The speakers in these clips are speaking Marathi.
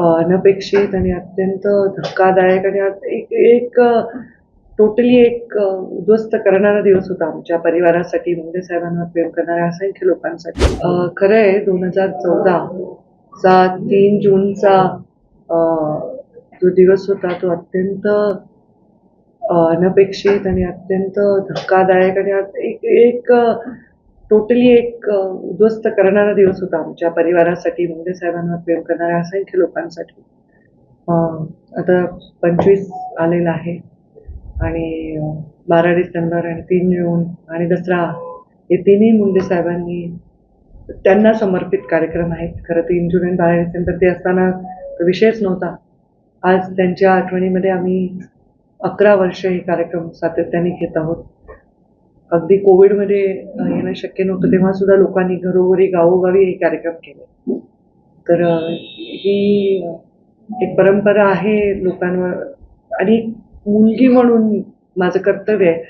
अनपेक्षित आणि अत्यंत धक्कादायक आणि एक एक टोटली एक उद्ध्वस्त करणारा दिवस होता आमच्या परिवारासाठी मुंडे साहेबांवर प्रेम करणाऱ्या असंख्य लोकांसाठी. खरं आहे दोन हजार चौदा चा तीन जूनचा जो दिवस होता तो अत्यंत अनपेक्षित आणि अत्यंत धक्कादायक आणि एक एक टोटली एक उद्ध्वस्त करणारा दिवस होता आमच्या परिवारासाठी मुंडे साहेबांवर प्रेम करणाऱ्या असंख्य लोकांसाठी. आता पंचवीस आलेला आहे आणि बारा डिसेंबर आणि तीन जून आणि दसरा हे तिन्ही मुंडे साहेबांनी त्यांना समर्पित कार्यक्रम आहेत. खरं तीन जून आणि बारा डिसेंबर ते असताना विषयच नव्हता. आज त्यांच्या आठवणीमध्ये आम्ही अकरा वर्ष हे कार्यक्रम सातत्याने घेत आहोत. अगदी कोविडमध्ये येणं शक्य नव्हतं. तेव्हा सुद्धा लोकांनी घरोघरी गावोगावी हे कार्यक्रम केले. तर ही एक परंपरा आहे लोकांवर. आणि मुलगी म्हणून माझं कर्तव्य आहे.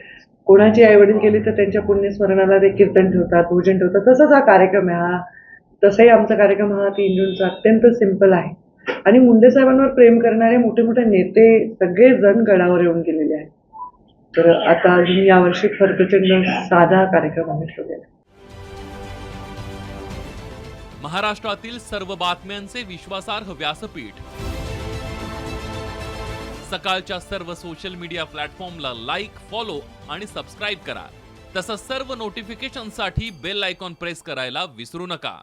कोणाची आईवडील गेली तर त्यांच्या पुण्यस्मरणाला ते कीर्तन ठेवतात भोजन ठेवतात. तसाच हा कार्यक्रम आहे. हा तसाही आमचा कार्यक्रम हा तीन जूनचा अत्यंत सिंपल आहे. आणि मुंडे साहेबांवर प्रेम करणारे मोठे मोठे नेते सगळेजण गडावर येऊन गेलेले आहेत. तर आता अजून यावर्षी फार प्रचंड साधा कार्यक्रम आम्ही ठेवलेला महाराष्ट्रातील सर्व बातम्यांचे विश्वासार्ह व्यासपीठ. सकाळच्या सर्व सोशल मीडिया प्लॅटफॉर्मला लाईक फॉलो आणि सबस्क्राईब करा. तसंच सर्व नोटिफिकेशनसाठी बेल आयकॉन प्रेस करायला विसरू नका.